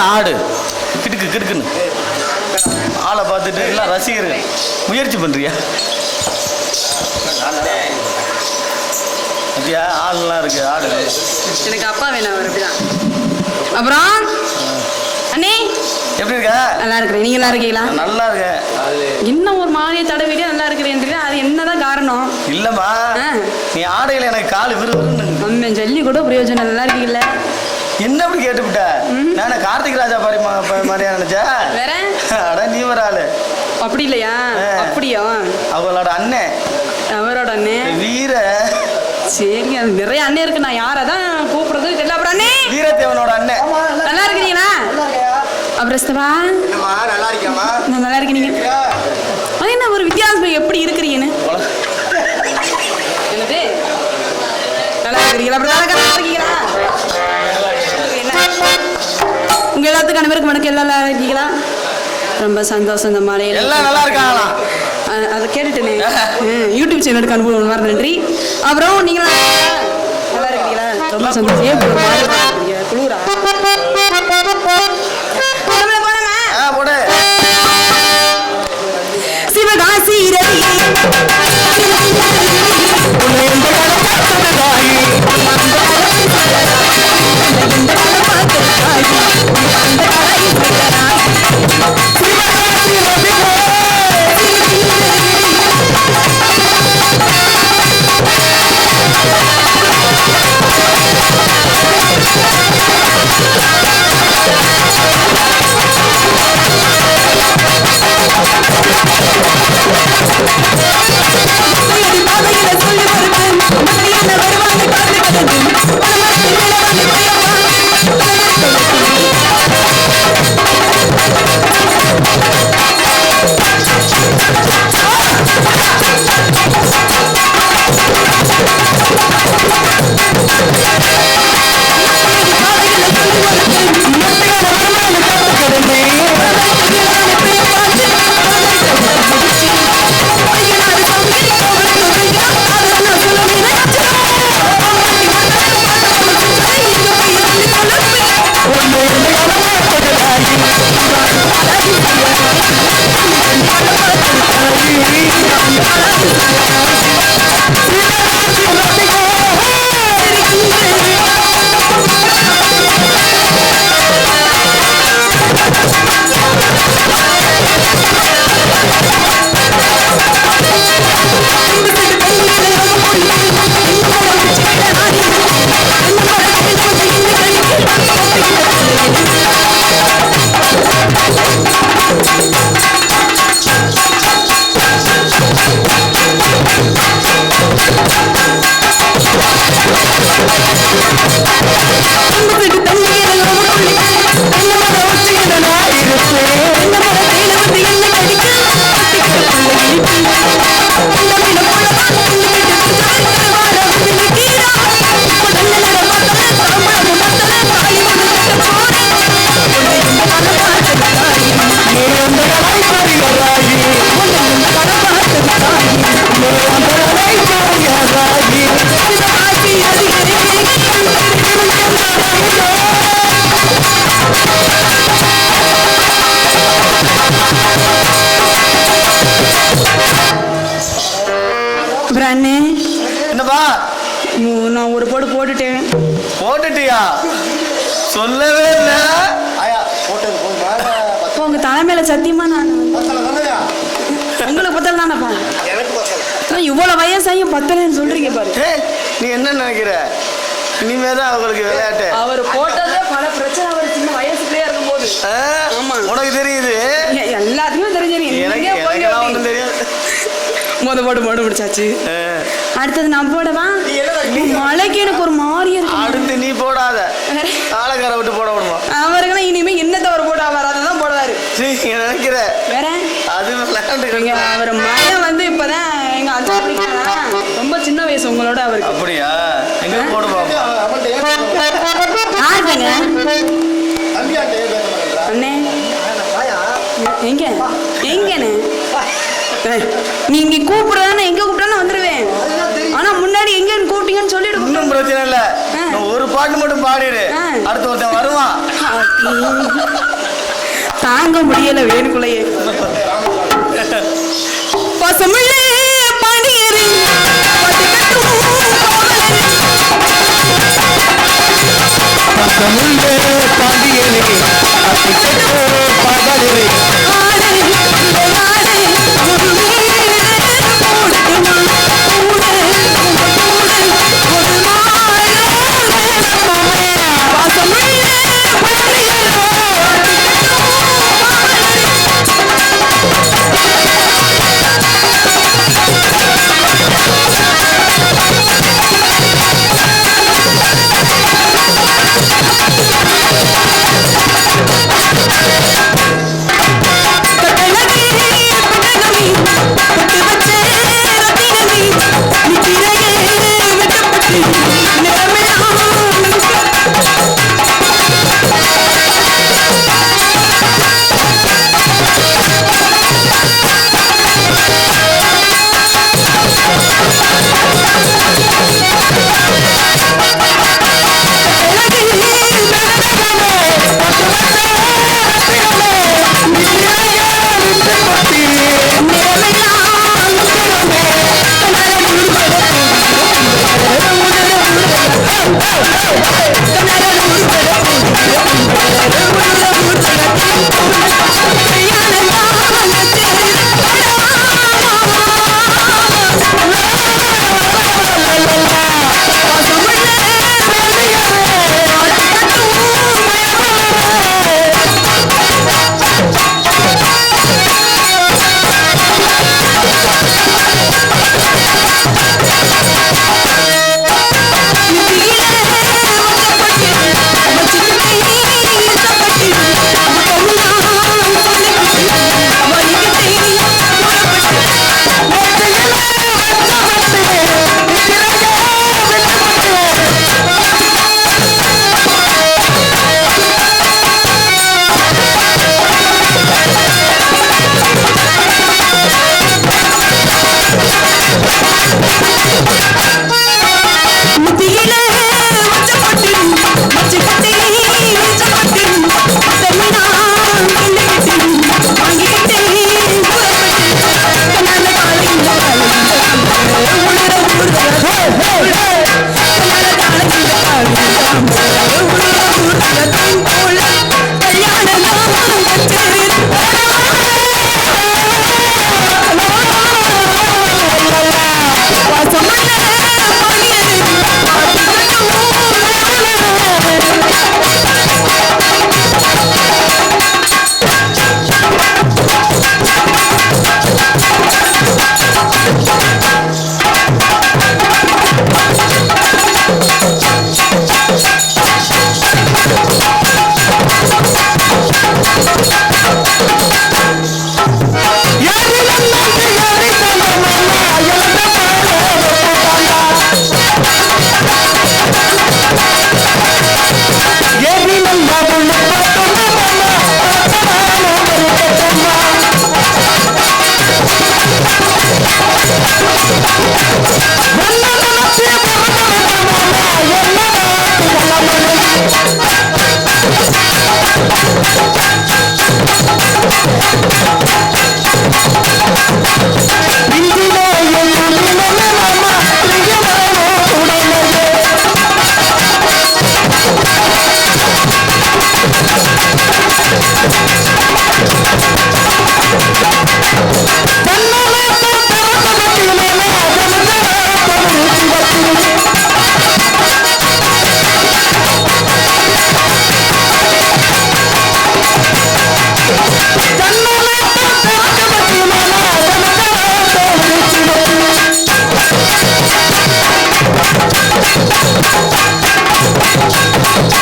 நல்ல ஆடு. கிடுக்கு கிடுக்குன்னு ஆளை பார்த்துட்டு எல்லாம் ரசிகர்கள். முயற்சி பண்ணுறியா அப்படியா? ஆள்லாம் இருக்கு ஆடு. எனக்கு அப்பா வேணும் அவர் அப்படிதான். அப்புறம்? அண்ணே? எப்படி இருக்க? நல்லா இருக்கிறேன். நீங்க நல்லா இருக்கீங்களா? நல்லா இருக்கேன். இன்னும் ஒரு மாதிரியே தடவிட்டே நல்லா இருக்கிறேன் தெரியல அது என்னதான் காரணம்? இல்லம்மா. நீ ஆடையில் எனக்கு கால் விறுவிறுன்னு அம்மன் சொல்லி கூட பிரயோஜனம் நல்லா இருக்கீங்களா என்ன அப்படி கேட்டுவிட்ட? நான் கார்த்திக் ராஜா பாரி மாதிரியா நினைச்சா? வேற? அட நீ ஒரு ஆளு. அப்படி இல்லையா. அப்படியா? அவங்களோட அண்ணன் அவரோட அண்ணே? வீர. சரிங்க அது நிறைய அண்ணன் இருக்கு. நான் யாரை தான் கூப்பிடுறது தெரியல. அப்புறம் அண்ணே! வீரத்தேவனோட அண்ணன் நல்லா இருக்கிறீங்களா அப்புறம் நல்லா இருக்கியாம்மா? நான் நல்லா இருக்கீங்க என்ன ஒரு வித்தியாசம்? எப்படி இருக்கிறீங்கன்னு எல்லாத்துக்கும் அனைவருக்கும் வணக்கம். எல்லாம் நல்லா இருக்கீங்களா? ரொம்ப சந்தோஷம் இந்த மலையில எல்லாம் நல்லா இருக்காங்களாம் அ- அதை கேட்டுட்டேனே. யூடியூப் சேனலுக்கு அனுப்புவோம். மாதிரி நன்றி. அப்புறம் நீங்களா நல்லா இருக்கீங்களா? ரொம்ப சந்தோஷம். அண்ணே என்னப்பா? நான் ஒரு போடு போட்டுட்டேன். போட்டுட்டியா? சொல்லவே இல்லை. உங்க தலைமையில சத்தியமா நான் உங்களுக்கு பத்தல தானப்பா எனக்கு பத்தல. அதான் இவ்வளவு வயசாயும் பத்தலன்னு சொல்றீங்க பாரு. நீ என்ன நினைக்கிற? இனிமே தான் அவங்களுக்கு விளையாட்டு. அவர் போட்டதே பல பிரச்சனை அவர் சின்ன வயசுலயே இருக்கும்போது. ஆ? மொத போட்டு போட்டு முடிச்சாச்சு ஆ. அடுத்தது நான் போடவா மழைக்கு எனக்கு ஒரு மாதிரி இருக்கு அடுத்து நீ போடாத ஆளக்கார விட்டு போட விடுமா அவருக்கெல்லாம் இனிமே என்ன தவறு போட அவர் அதை தான் போடுவாரு நினைக்கிற வேற அது அவர் மகன் வந்து இப்பதான் எங்க அஞ்சா படிக்கிறாரா? ரொம்ப சின்ன வயசு உங்களோட அவருக்கு அப்படியா எங்க போடு அண்ணே எங்க எங்கண்ணே நீங்க கூப்பிடுறதானே எங்க கூப்பிட்டாலும் வந்துருவேன். ஆனா முன்னாடி எங்கன்னு கூப்பிட்டீங்கன்னு சொல்லிட்டு ஒன்றும் பிரச்சனை இல்லை. ஒரு பாட்டு மட்டும் பாடிடு. ஆ. அடுத்த ஒருத்தன் வருவான். தாங்க முடியல வேணுக்குள்ளேயே. பசமிழே கோவலரே. பக்கமுள்ளே பாண்டியனே அத்திக்கட்டோ பகலிரே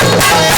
Yeah.